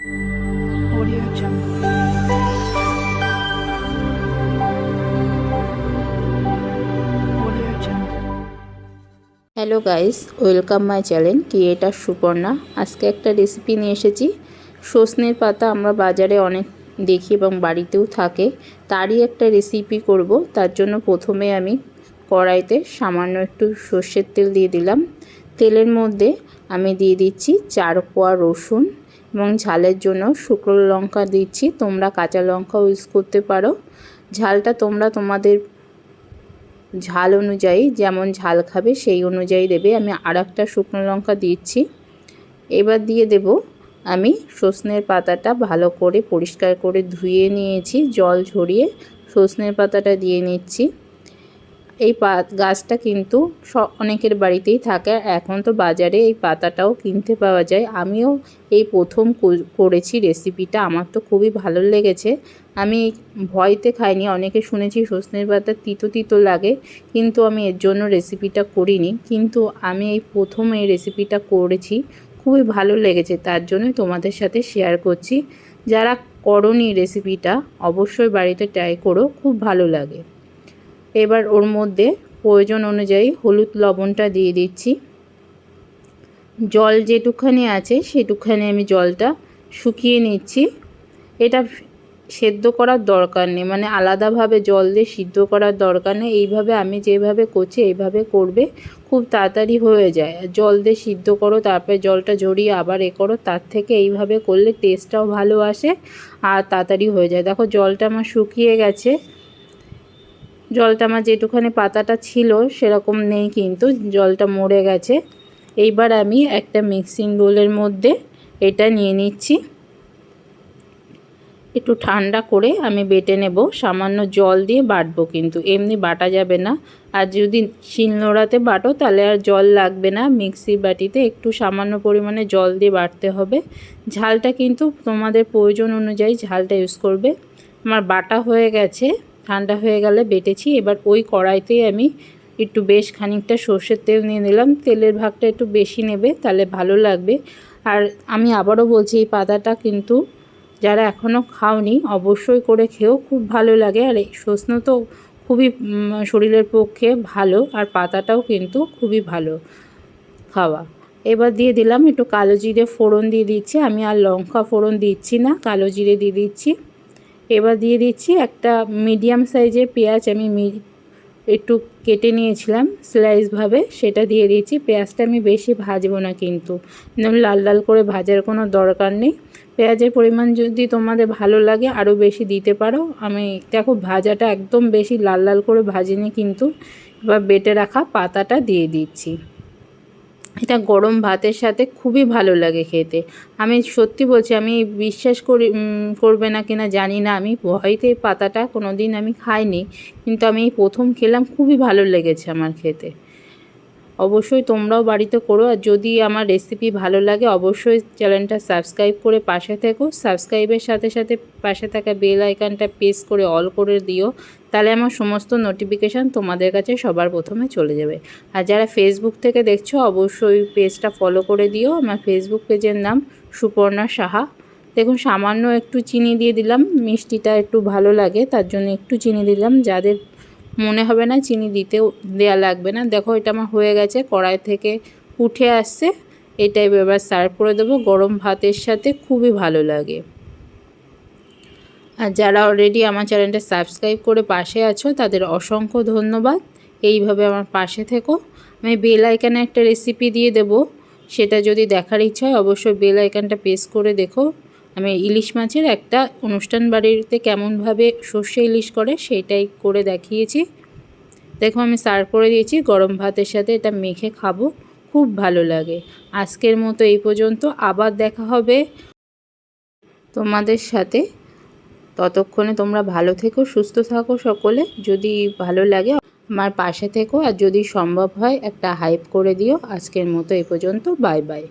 Audio. Hello guys welcome my channel creator Suparna আজকে একটা recipe নিয়ে এসেছি। সজনের পাতা আমরা বাজারে অনেক দেখি এবং বাড়িতেও থাকে। তারই একটা রেসিপি করব। তার জন্য প্রথমে আমি কড়াইতে সামান্য একটু সর্ষের তেল দিয়ে দিলাম। তেলের মধ্যে আমি দিয়ে দিচ্ছি চার কোয়া রসুন। এবং ঝালের জন্য শুকনো লঙ্কা দিচ্ছি। তোমরা কাঁচা লঙ্কাও ইউজ করতে পারো। ঝালটা তোমরা তোমাদের ঝাল অনুযায়ী যেমন ঝাল খাবে সেই অনুযায়ী দেবে। আমি আর একটা শুকনো লঙ্কা দিচ্ছি। এবার দিয়ে দেব আমি সজনের পাতাটা ভালো করে পরিষ্কার করে ধুয়ে নিয়েছি। জল ঝরিয়ে সজনের পাতাটা দিয়ে নিচ্ছি। এই পাত গাছটা কিন্তু অনেকের বাড়িতেই থাকে। এখন তো বাজারে এই পাতাটাও কিনতে পাওয়া যায়। আমিও এই প্রথম কর- করেছি রেসিপিটা। আমার তো খুবই ভালো লেগেছে। আমি ভয়তে খাইনি। অনেকে শুনেছি সজনের পাতা তিতো তিতো লাগে, কিন্তু আমি এর জন্য রেসিপিটা করিনি। কিন্তু আমি এই প্রথম এই রেসিপিটা করেছি। খুবই ভালো লেগেছে। তার জন্যই তোমাদের সাথে শেয়ার করছি। যারা করনি রেসিপিটা, অবশ্যই বাড়িতে ট্রাই করো। খুব ভালো লাগে। এবার ওর মধ্যে প্রয়োজন অনুযায়ী হলুদ লবণটা দিয়ে দিচ্ছি। জল যেটুখানি আছে সেটুখানি আমি জলটা শুকিয়ে নিচ্ছি। এটা সেদ্ধ করার দরকার নেই মানে আলাদাভাবে জল দিয়ে সিদ্ধ করার দরকার নেই। এইভাবে আমি যেভাবে করছি, এইভাবে করবে, খুব তাড়াতাড়ি হয়ে যায়। জল দিয়ে সিদ্ধ করো, তারপরে জলটা ঝরিয়ে আবার এ করো, তার থেকে এইভাবে করলে টেস্টটাও ভালো আসে আর তাড়াতাড়ি হয়ে যায়। দেখো জলটা আমার শুকিয়ে গেছে। জলটা আমার যেটুখানি পাতাটা ছিল সেরকম নেই কিন্তু, জলটা মরে গেছে। এইবার আমি একটা মিক্সিং বোলের মধ্যে এটা নিয়ে নিচ্ছি। একটু ঠান্ডা করে আমি বেটে নেব, সামান্য জল দিয়ে বাটবো কিন্তু, এমনি বাটা যাবে না। আর যদি শিলনোড়াতে বাটো, তাহলে আর জল লাগবে না। মিক্সি বাটিতে একটু সামান্য পরিমাণে জল দিয়ে বাটতে হবে। ঝালটা কিন্তু তোমাদের প্রয়োজন অনুযায়ী ঝালটা ইউজ করবে। আমার বাটা হয়ে গেছে। ঠান্ডা হয়ে গেলে বেটেছি। এবার ওই কড়াইতেই আমি একটু বেশ খানিকটা সর্ষের তেল নিয়ে নিলাম। তেলের ভাগটা একটু বেশি নেবে, তাহলে ভালো লাগবে। আর আমি আবারও বলছি, এই পাতাটা কিন্তু যারা এখনও খাওনি, অবশ্যই করে খেয়েও খুব ভালো লাগে। আর এই সজনে তো খুবই শরীরের পক্ষে ভালো, আর পাতাটাও কিন্তু খুবই ভালো খাওয়া। এবার দিয়ে দিলাম একটু কালো জিরে ফোড়ন দিয়ে দিচ্ছি। আমি আর লঙ্কা ফোড়ন দিচ্ছি না, কালো জিরে দিয়ে দিচ্ছি। এবার দিয়ে দিচ্ছি একটা মিডিয়াম সাইজের পেঁয়াজ আমি একটু কেটে নিয়েছিলাম স্লাইসভাবে সেটা দিয়ে দিচ্ছি। পেঁয়াজটা আমি বেশি ভাজবো না কিন্তু। লাল লাল করে ভাজার কোনো দরকার নেই। পেঁয়াজের পরিমাণ যদি তোমাদের ভালো লাগে আরও বেশি দিতে পারো। আমি, দেখো ভাজাটা একদম বেশি লাল লাল করে ভাজিনি কিন্তু, এবার বেটে রাখা পাতাটা দিয়ে দিচ্ছি। এটা গরম ভাতের সাথে খুবই ভালো লাগে খেতে। আমি সত্যি বলছি, আমি বিশ্বাস করি করবে না কিনা জানি না। আমি ভয়তে পাতাটা কোনো দিন আমি খাইনি, কিন্তু আমি প্রথম খেলাম, খুবই ভালো লেগেছে আমার খেতে। অবশ্যই তোমরাও বাড়িতে করো। আর যদি আমার রেসিপি ভালো লাগে, অবশ্যই চ্যানেলটা সাবস্ক্রাইব করে পাশে থেকো। সাবস্ক্রাইবের সাথে সাথে পাশে থাকা বেল আইকনটা প্রেস করে অল করে দিও। তাহলে আমার সমস্ত নোটিফিকেশান তোমাদের কাছে সবার প্রথমে চলে যাবে। আর যারা ফেসবুক থেকে দেখছ, অবশ্যই পেজটা ফলো করে দিও। আমার ফেসবুক পেজের নাম সুপর্ণা সাহা। দেখুন, সামান্য একটু চিনি দিয়ে দিলাম। মিষ্টিটা একটু ভালো লাগে, তার জন্য একটু চিনি দিলাম। যাদের মনে হবে না, চিনি দিতেও দেয়া লাগবে না। দেখো এটা আমার হয়ে গেছে, কড়াই থেকে উঠে আসছে। এটাই এবার সার্ভ করে দেবো। গরম ভাতের সাথে খুবই ভালো লাগে। আর যারা অলরেডি আমার চ্যানেলটা সাবস্ক্রাইব করে পাশে আছো, তাদের অসংখ্য ধন্যবাদ। এইভাবে আমার পাশে থেকো। আমি বেল আইকানে একটা রেসিপি দিয়ে দেবো। সেটা যদি দেখার ইচ্ছা হয়, অবশ্যই বেল আইকনটা প্রেস করে দেখো। আমি ইলিশ মাছের একটা অনুষ্ঠান বাড়িতে কেমনভাবে সর্ষে ইলিশ করে সেটাই করে দেখিয়েছি। দেখো আমি সার্ভ করে দিয়েছি, গরম ভাতের সাথে এটা মেখে খাব, খুব ভালো লাগে। আজকের মতো এই পর্যন্ত, আবার দেখা হবে তোমাদের সাথে। ততক্ষণে তোমরা ভালো থেকো, সুস্থ থাকো সকলে। যদি ভালো লাগে, আমার পাশে থেকো। আর যদি সম্ভব হয়, একটা হাইপ করে দিও। আজকের মতো এই পর্যন্ত বাই বাই